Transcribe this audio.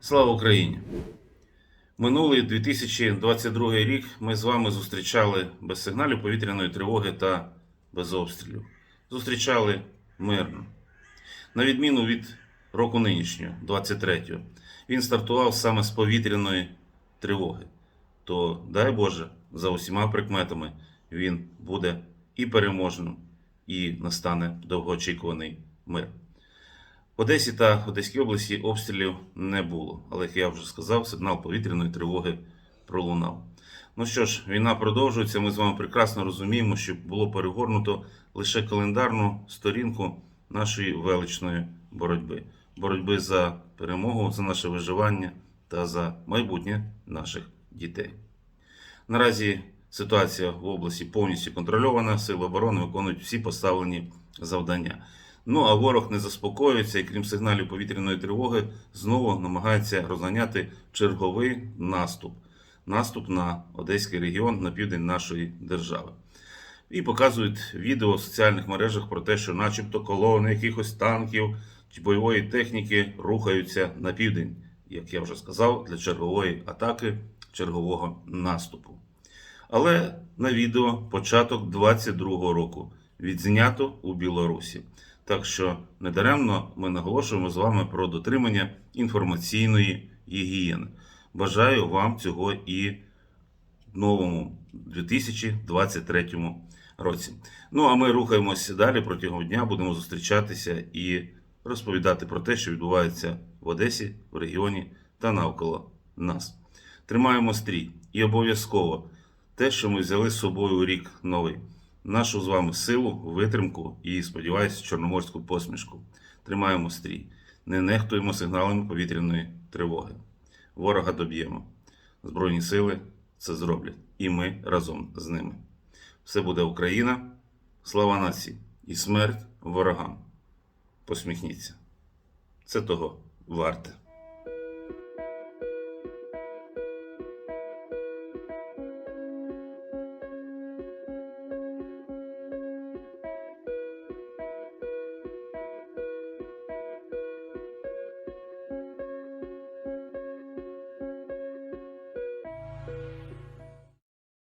Слава Україні! Минулий 2022 рік ми з вами зустрічали без сигналів повітряної тривоги та без обстрілів. Зустрічали мирно. На відміну від року нинішнього, 23-го, він стартував саме з повітряної тривоги. То дай Боже, за усіма прикметами він буде і переможним, і настане довгоочікуваний мир. В Одесі та Одеській області обстрілів не було, але як я вже сказав, сигнал повітряної тривоги пролунав. Ну що ж, війна продовжується. Ми з вами прекрасно розуміємо, що було перегорнуто лише календарну сторінку нашої величної боротьби. Боротьби за перемогу, за наше виживання та за майбутнє наших дітей. Наразі ситуація в області повністю контрольована. Сили оборони виконують всі поставлені завдання. Ну а ворог не заспокоюється і крім сигналів повітряної тривоги, знову намагається розганяти черговий наступ. Наступ на Одеський регіон на південь нашої держави. І показують відео в соціальних мережах про те, що, начебто, колони якихось танків чи бойової техніки рухаються на південь, як я вже сказав, для чергової атаки, чергового наступу. Але на відео початок 22-го року відзнято у Білорусі. Так що недаремно ми наголошуємо з вами про дотримання інформаційної гігієни. Бажаю вам цього і новому 2023 році. Ну а ми рухаємося далі протягом дня. Будемо зустрічатися і розповідати про те, що відбувається в Одесі, в регіоні та навколо нас. Тримаємо стрій і обов'язково те, що ми взяли з собою рік новий. Нашу з вами силу, витримку і, сподіваюся, чорноморську посмішку. Тримаємо стрій. Не нехтуємо сигналами повітряної тривоги. Ворога доб'ємо. Збройні сили це зроблять. І ми разом з ними. Все буде Україна, слава нації і смерть ворогам. Посміхніться. Це того варте.